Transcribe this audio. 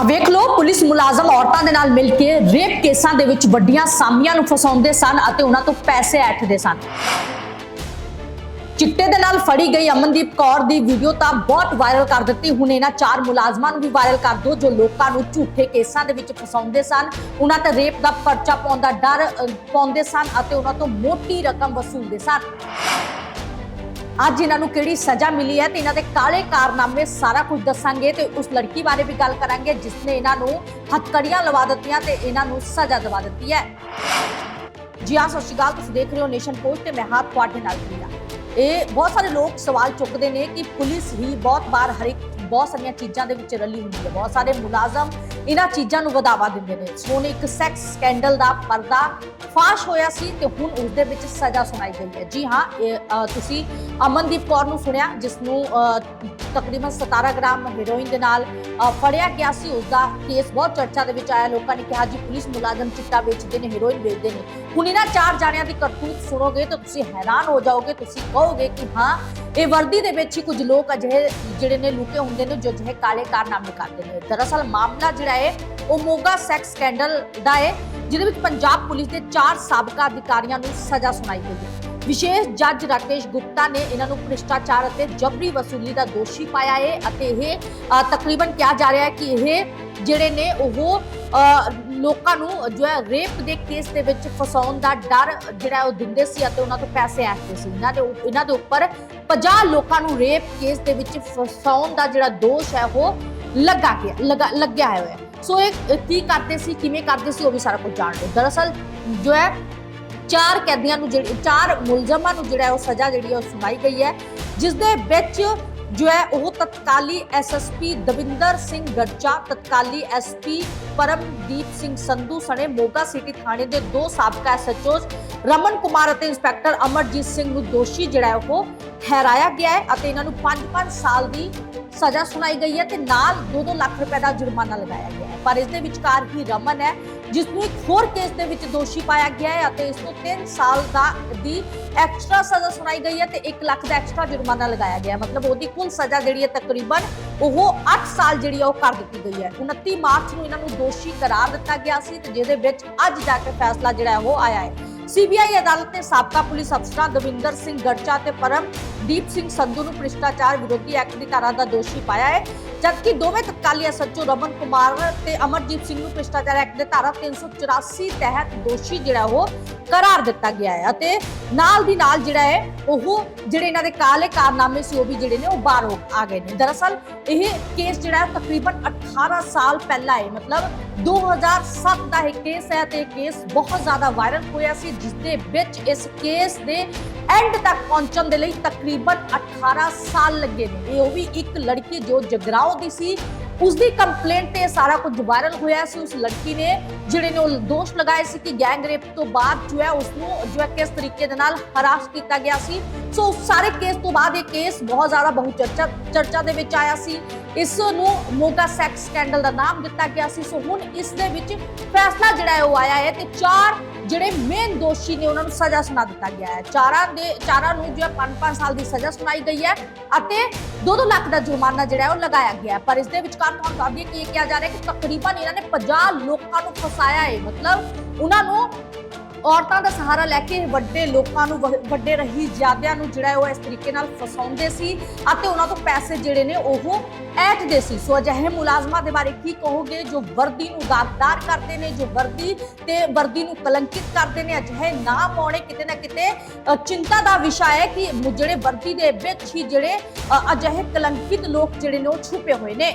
ਆ ਵੇਖ ਲਓ, ਪੁਲਿਸ ਮੁਲਾਜ਼ਮ ਔਰਤਾਂ ਦੇ ਨਾਲ ਮਿਲ ਕੇ ਰੇਪ ਕੇਸਾਂ ਦੇ ਵਿੱਚ ਵੱਡੀਆਂ ਸਾਮੀਆਂ ਨੂੰ ਫਸਾਉਂਦੇ ਸਨ ਅਤੇ ਉਹਨਾਂ ਤੋਂ ਪੈਸੇ ਐਠਦੇ ਸਨ। ਚਿੱਟੇ ਦੇ ਨਾਲ ਫੜੀ ਗਈ ਅਮਨਦੀਪ ਕੌਰ ਦੀ ਵੀਡੀਓ ਤਾਂ ਬਹੁਤ ਵਾਇਰਲ ਕਰ ਦਿੱਤੀ। ਹੁਣ ਇਹਨਾਂ ਚਾਰ ਮੁਲਾਜ਼ਮਾਂ ਨੂੰ ਵੀ ਵਾਇਰਲ ਕਰ ਦਿਓ, ਜੋ ਲੋਕਾਂ ਨੂੰ ਝੂਠੇ ਕੇਸਾਂ ਦੇ ਵਿੱਚ ਫਸਾਉਂਦੇ ਸਨ। ਉਹਨਾਂ ਤੇ ਰੇਪ ਦਾ ਪਰਚਾ ਪਾਉਣ ਦਾ ਡਰ ਪਾਉਂਦੇ ਸਨ ਅਤੇ ਉਹਨਾਂ ਤੋਂ ਮੋਟੀ ਰਕਮ ਵਸੂਲਦੇ ਸਨ। ਅੱਜ ਇਹਨਾਂ ਨੂੰ ਕਿਹੜੀ ਸਜ਼ਾ ਮਿਲੀ ਹੈ ਤੇ ਇਹਨਾਂ ਦੇ ਕਾਲੇ ਕਾਰਨਾਮੇ ਸਾਰਾ ਕੁਝ ਦੱਸਾਂਗੇ ਤੇ ਉਸ ਲੜਕੀ ਬਾਰੇ ਵੀ ਗੱਲ ਕਰਾਂਗੇ ਜਿਸ ਨੇ ਇਹਨਾਂ ਨੂੰ ਹੱਥਕੜੀਆਂ ਲਵਾ ਦਿੱਤੀਆਂ ਤੇ ਇਹਨਾਂ ਨੂੰ ਸਜ਼ਾ ਦਿਵਾ ਦਿੱਤੀ ਹੈ। ਜੀ ਹਾਂ, ਸਤਿ ਸ਼੍ਰੀ ਅਕਾਲ, ਤੁਸੀਂ ਦੇਖ ਰਹੇ ਹੋ ਨੇਸ਼ਨ ਪੋਸਟ ਤੇ ਮੈਂ ਹਾਂ ਤੁਹਾਡੇ ਨਾਲ। ਇਹ ਬਹੁਤ ਸਾਰੇ ਲੋਕ ਸਵਾਲ ਚੁੱਕਦੇ ਨੇ ਕਿ ਪੁਲਿਸ ਹੀ ਬਹੁਤ ਵਾਰ ਹਰ ਇੱਕ ਬਹੁਤ ਸਾਰੀਆਂ ਚੀਜ਼ਾਂ ਦੇ ਵਿੱਚ ਰਲੀ ਹੁੰਦੀ ਹੈ। ਬਹੁਤ ਸਾਰੇ ਮੁਲਾਜ਼ਮ ਇਹਨਾਂ ਚੀਜ਼ਾਂ ਨੂੰ ਵਧਾਵਾ ਦਿੰਦੇ ਨੇ। ਸੋ ਹੁਣ ਇੱਕ ਸੈਕਸ ਸਕੈਂਡਲ ਦਾ ਪਰਦਾ ਫਾਸ਼ ਹੋਇਆ ਸੀ ਤੇ ਹੁਣ ਉਸ ਦੇ ਵਿੱਚ ਸਜ਼ਾ ਸੁਣਾਈ ਗਈ ਹੈ। ਜੀ ਹਾਂ, ਇਹ ਤੁਸੀਂ ਅਮਨਦੀਪ ਕੌਰ ਨੂੰ ਸੁਣਿਆ, ਜਿਸ ਨੂੰ ਤਕਰੀਬਨ 17 ਗ੍ਰਾਮ ਹੈਰੋਇਨ ਦੇ ਨਾਲ ਫੜਿਆ ਗਿਆ ਸੀ। ਉਸ ਦਾ ਕੇਸ ਬਹੁਤ ਚਰਚਾ ਦੇ ਵਿੱਚ ਆਇਆ। ਲੋਕਾਂ ਨੇ ਕਿਹਾ, ਜੀ, ਪੁਲਿਸ ਮੁਲਾਜ਼ਮ ਚਿੱਟਾ ਵੇਚਦੇ ਨੇ ਹੈਰੋਇਨ ਵੇਚਦੇ ਨੇ। ਹੁਣ ਇਹਨਾਂ ਚਾਰ ਜਾਣਿਆਂ ਦੀ ਕਰਤੂਤ ਸੁਣੋਗੇ ਤਾਂ ਤੁਸੀਂ ਹੈਰਾਨ ਹੋ ਜਾਓਗੇ ਤੁਸੀਂ ਕਹੋਗੇ ਕਿ ਹਾਂ ਇਹ ਵਰਦੀ ਦੇ ਵਿੱਚ ਹੀ ਕੁਝ ਲੋਕ ਅਜਿਹੇ ਜਿਹੜੇ ਨੇ ਲੁਕੇ ਹੁੰਦੇ ਨੇ ਜੋ ਜਿਹੇ ਕਾਲੇ ਕਾਰਨਾਮੇ ਕਰਦੇ ਨੇ। ਦਰਅਸਲ ਮਾਮਲਾ ਜਿਹੜਾ ਹੈ ਉਹ ਮੋਗਾ ਸੈਕਸ ਸਕੈਂਡਲ ਦਾ ਹੈ ਜਿਹਦੇ ਵਿੱਚ ਪੰਜਾਬ ਪੁਲਿਸ ਦੇ ਚਾਰ ਸਾਬਕਾ ਅਧਿਕਾਰੀਆਂ ਨੂੰ ਸਜ਼ਾ ਸੁਣਾਈ ਗਈ ਹੈ। ਵਿਸ਼ੇਸ਼ ਜੱਜ ਰਾਕੇਸ਼ ਗੁਪਤਾ ਨੇ ਇਹਨਾਂ ਨੂੰ ਭ੍ਰਿਸ਼ਟਾਚਾਰ ਅਤੇ ਜਬਰੀ ਵਸੂਲੀ ਦਾ ਦੋਸ਼ੀ ਪਾਇਆ ਹੈ ਅਤੇ ਇਹ ਤਕਰੀਬਨ ਕਿਹਾ ਜਾ ਰਿਹਾ ਹੈ ਕਿ ਇਹ ਜਿਹੜੇ ਨੇ ਉਹ ਅ, ਲੋਕਾਂ ਨੂੰ ਜੋ ਹੈ ਰੇਪ ਦੇ ਕੇਸ ਦੇ ਵਿੱਚ ਫਸਾਉਣ ਦਾ ਡਰ ਜਿਹੜਾ ਉਹ ਦਿੰਦੇ ਸੀ ਅਤੇ ਉਹਨਾਂ ਤੋਂ ਪੈਸੇ ਆਖਦੇ ਸੀ ਇਹਨਾਂ ਦੇ ਉ- ਇਹਨਾਂ ਦੇ ਉੱਪਰ 50 ਲੋਕਾਂ ਨੂੰ ਰੇਪ ਕੇਸ ਦੇ ਵਿੱਚ ਫਸਾਉਣ ਦਾ ਜਿਹੜਾ ਦੋਸ਼ ਹੈ ਉਹ ਲੱਗਾ ਗਿਆ, ਲਗਾ- ਲੱਗਿਆ ਹੋਇਆ ਸੋ ਇਹ ਕੀ ਕਰਦੇ ਸੀ, ਕਿਵੇਂ ਕਰਦੇ ਸੀ ਉਹ ਵੀ ਸਾਰਾ ਕੁਝ ਜਾਣਦੇ ਹੋ। ਦਰਅਸਲ ਜੋ ਹੈ ਚਾਰ ਕੈਦੀਆਂ ਨੂੰ ਜਿਹੜੀ, ਚਾਰ ਮੁਲਜ਼ਮਾਂ ਨੂੰ ਜਿਹੜਾ ਉਹ ਸਜ਼ਾ ਜਿਹੜੀ ਹੈ ਉਹ ਸੁਣਾਈ ਗਈ ਹੈ, ਜਿਸ ਦੇ ਵਿੱਚ ਜੋ ਹੈ ਉਹ ਤਤਕਾਲੀ ਐਸਐਸਪੀ ਦਵਿੰਦਰ ਸਿੰਘ ਗਰਚਾ ਤਤਕਾਲੀ ਐਸਪੀ ਪਰਮਦੀਪ ਸਿੰਘ ਸੰਧੂ ਸਣੇ ਮੋਗਾ ਸਿਟੀ ਥਾਣੇ ਦੇ ਦੋ ਸਾਬਕਾ ਐਸਐਚਓਸ ਰਮਨ ਕੁਮਾਰ ਅਤੇ ਇੰਸਪੈਕਟਰ ਅਮਰਜੀਤ ਸਿੰਘ ਨੂੰ ਦੋਸ਼ੀ ਜਿਹੜਾ ਉਹ ਠਹਿਰਾਇਆ ਗਿਆ ਹੈ ਅਤੇ ਇਹਨਾਂ ਨੂੰ 5-5 ਸਾਲ ਦੀ ਸਜ਼ਾ ਸੁਣਾਈ ਗਈ ਹੈ ਤੇ ਨਾਲ 2-2 ਲੱਖ ਰੁਪਏ ਦਾ ਜੁਰਮਾਨਾ ਲਗਾਇਆ ਗਿਆ ਹੈ। ਪਰ ਇਸ ਦੇ ਵਿਚਕਾਰ ਹੀ ਰਮਨ ਹੈ, ਜਿਸ ਨੂੰ ਇੱਕ ਹੋਰ ਕੇਸ ਦੇ ਵਿੱਚ ਦੋਸ਼ੀ ਪਾਇਆ ਗਿਆ ਹੈ ਅਤੇ ਇਸ ਨੂੰ 3 ਸਾਲ ਦਾ ਦੀ ਐਕਸਟਰਾ ਸਜ਼ਾ ਸੁਣਾਈ ਗਈ ਹੈ ਤੇ 1 ਲੱਖ ਦਾ ਐਕਸਟਰਾ ਜੁਰਮਾਨਾ ਲਗਾਇਆ ਗਿਆ ਹੈ। ਮਤਲਬ ਉਹਦੀ ਕੁੱਲ ਸਜ਼ਾ ਜਿਹੜੀ ਹੈ ਤਕਰੀਬਨ ਉਹ 8 ਸਾਲ ਜਿਹੜੀ ਹੈ ਉਹ ਕਰ ਦਿੱਤੀ ਗਈ ਹੈ। 29 ਮਾਰਚ ਨੂੰ ਇਹਨਾਂ ਨੂੰ ਦੋਸ਼ੀ ਕਰਾਰ ਦਿੱਤਾ ਗਿਆ ਸੀ ਤੇ ਜਿਹਦੇ ਵਿੱਚ ਅੱਜ ਜਾ ਕੇ ਫੈਸਲਾ ਜਿਹੜਾ ਉਹ ਆਇਆ ਹੈ। ਸੀਬੀਆਈ ਅਦਾਲਤ ਨੇ ਸਾਬਕਾ ਪੁਲਿਸ ਅਫਸਰਾਂ ਦਵਿੰਦਰ ਸਿੰਘ ਗੜਚਾ ਤੇ ਪਰਮਦੀਪ ਸਿੰਘ ਸੰਧੂ ਨੂੰ ਭ੍ਰਿਸ਼ਟਾਚਾਰ ਵਿਰੋਧੀ ਐਕਟ ਦੀ ਧਾਰਾ ਦਾ ਦੋਸ਼ੀ ਪਾਇਆ ਹੈ। ਜਦਕਿ ਦੋਵੇਂ ਤਤਕਾਲੀ ਐਸਐਚਓ ਰਮਨ ਕੁਮਾਰ ਤੇ ਅਮਰਜੀਤ ਸਿੰਘ ਨੂੰ ਭ੍ਰਿਸ਼ਟਾਚਾਰ ਐਕਟ ਦੇ ਧਾਰਾ 384 ਤਹਿਤ ਦੋਸ਼ੀ ਜਿਹੜਾ ਉਹ ਕਰਾਰ ਦਿੱਤਾ ਗਿਆ ਹੈ ਅਤੇ ਨਾਲ ਦੀ ਨਾਲ ਜਿਹੜਾ ਹੈ, ਉਹ ਜਿਹੜੇ ਇਹਨਾਂ ਦੇ ਕਾਲੇ ਕਾਰਨਾਮੇ ਸੀ, ਉਹ ਵੀ ਜਿਹੜੇ ਨੇ, ਉਹ ਬਾਹਰ ਹੋ- ਆ ਗਏ ਨੇ। ਦਰਅਸਲ ਇਹ ਕੇਸ ਜਿਹੜਾ ਤਕਰੀਬਨ 18 ਸਾਲ ਪਹਿਲਾਂ ਹੈ। ਮਤਲਬ 2007 ਦਾ ਇਹ ਕੇਸ ਹੈ ਤੇ ਇਹ ਕੇਸ ਬਹੁਤ ਜ਼ਿਆਦਾ ਵਾਇਰਲ ਹੋਇਆ ਸੀ ਜਿਸ ਦੇ ਵਿੱਚ ਇਸ ਕੇਸ ਦੇ ਐਂਡ ਤੱਕ ਪਹੁੰਚਣ ਦੇ ਲਈ ਤਕਰੀਬਨ 18 ਸਾਲ ਲੱਗੇ ਨੇ। ਇਹ ਉਹ ਵੀ ਇੱਕ ਲੜਕੀ ਜੋ ਜਗਰਾਓ ਦੀ ਸੀ ਉਸ ਦੀ ਕੰਪਲੇਂਟ ਤੇ ਸਾਰਾ ਕੁਝ ਵਾਇਰਲ ਹੋਇਆ ਸੀ। ਉਸ ਲੜਕੀ ਨੇ ਜਿਹੜੇ ਨੇ ਉਹ ਦੋਸ਼ ਲਗਾਏ ਸੀ ਕਿ ਗੈਂਗ ਰੇਪ ਤੋਂ ਬਾਅਦ ਜੋ ਹੈ ਉਸ ਨੂੰ ਜੋ ਹੈ ਕਿਸ ਤਰੀਕੇ ਦੇ ਨਾਲ ਹਰਾਸ ਕੀਤਾ ਗਿਆ ਸੀ। ਸੋ ਸਾਰੇ ਕੇਸ ਤੋਂ ਬਾਅਦ ਇਹ ਕੇਸ ਬਹੁਤ ਜ਼ਿਆਦਾ ਬਹੁ ਚਰਚਾ ਚਰਚਾ ਦੇ ਵਿੱਚ ਆਇਆ ਸੀ। ਇਸ ਨੂੰ ਮੋਗਾ ਸੈਕਸ ਸਕੈਂਡਲ ਦਾ ਨਾਮ ਦਿੱਤਾ ਗਿਆ ਸੀ। ਸੋ ਹੁਣ ਇਸ ਦੇ ਵਿੱਚ ਫੈਸਲਾ ਜਿਹੜਾ ਹੈ ਉਹ ਆਇਆ ਹੈ ਤੇ ਚਾਰ ਜਿਹੜੇ ਮੇਨ ਦੋਸ਼ੀ ਨੇ ਉਹਨਾਂ ਨੂੰ ਸਜ਼ਾ ਸੁਣਾ ਦਿੱਤਾ ਗਿਆ ਹੈ। ਚਾਰਾਂ ਦੇ, ਚਾਰਾਂ ਨੂੰ ਜੋ ਹੈ 5-5 ਸਾਲ ਦੀ ਸਜ਼ਾ ਸੁਣਾਈ ਗਈ ਹੈ ਅਤੇ 2-2 ਲੱਖ ਦਾ ਜੁਰਮਾਨਾ ਜਿਹੜਾ ਹੈ ਉਹ ਲਗਾਇਆ ਗਿਆ ਹੈ। ਪਰ ਇਸ ਦੇ ਵਿਚਕਾਰ ਤੁਹਾਨੂੰ ਦੱਸ ਦਈਏ ਕਿ ਇਹ ਕਿਹਾ ਜਾ ਰਿਹਾ ਕਿ ਤਕਰੀਬਨ ਇਹਨਾਂ ਨੇ 50 ਲੋਕਾਂ ਨੂੰ ਫਸਾਇਆ ਹੈ ਮਤਲਬ ਉਹਨਾਂ ਨੂੰ ਔਰਤਾਂ ਦਾ ਸਹਾਰਾ ਲੈ ਕੇ ਵੱਡੇ ਲੋਕਾਂ ਨੂੰ ਵੱਡੇ ਰਹੀ ਜਿਆਦਿਆਂ ਨੂੰ ਜਿਹੜਾ ਉਹ ਇਸ ਤਰੀਕੇ ਨਾਲ ਫਸਾਉਂਦੇ ਸੀ ਅਤੇ ਉਹਨਾਂ ਤੋਂ ਪੈਸੇ ਜਿਹੜੇ ਨੇ ਉਹ ਐਟਦੇ ਸੀ। ਸੋ ਅਜਿਹੇ ਮੁਲਾਜ਼ਮਾਂ ਦੇ ਬਾਰੇ ਕੀ ਕਹੋਗੇ? ਜੋ ਵਰਦੀ ਨੂੰ ਦਾਗਦਾਰ ਕਰਦੇ ਨੇ, ਜੋ ਵਰਦੀ ਤੇ ਵਰਦੀ ਨੂੰ ਕਲੰਕਿਤ ਕਰਦੇ ਨੇ, ਅਜਿਹੇ ਨਾ ਪਾਉਣੇ ਕਿਤੇ ਨਾ ਕਿਤੇ ਚਿੰਤਾ ਦਾ ਵਿਸ਼ਾ ਹੈ ਕਿ ਜਿਹੜੇ ਵਰਦੀ ਦੇ ਵਿੱਚ ਹੀ ਜਿਹੜੇ ਅਜਿਹੇ ਕਲੰਕਿਤ ਲੋਕ ਜਿਹੜੇ ਨੇ ਉਹ ਛੁਪੇ ਹੋਏ ਨੇ।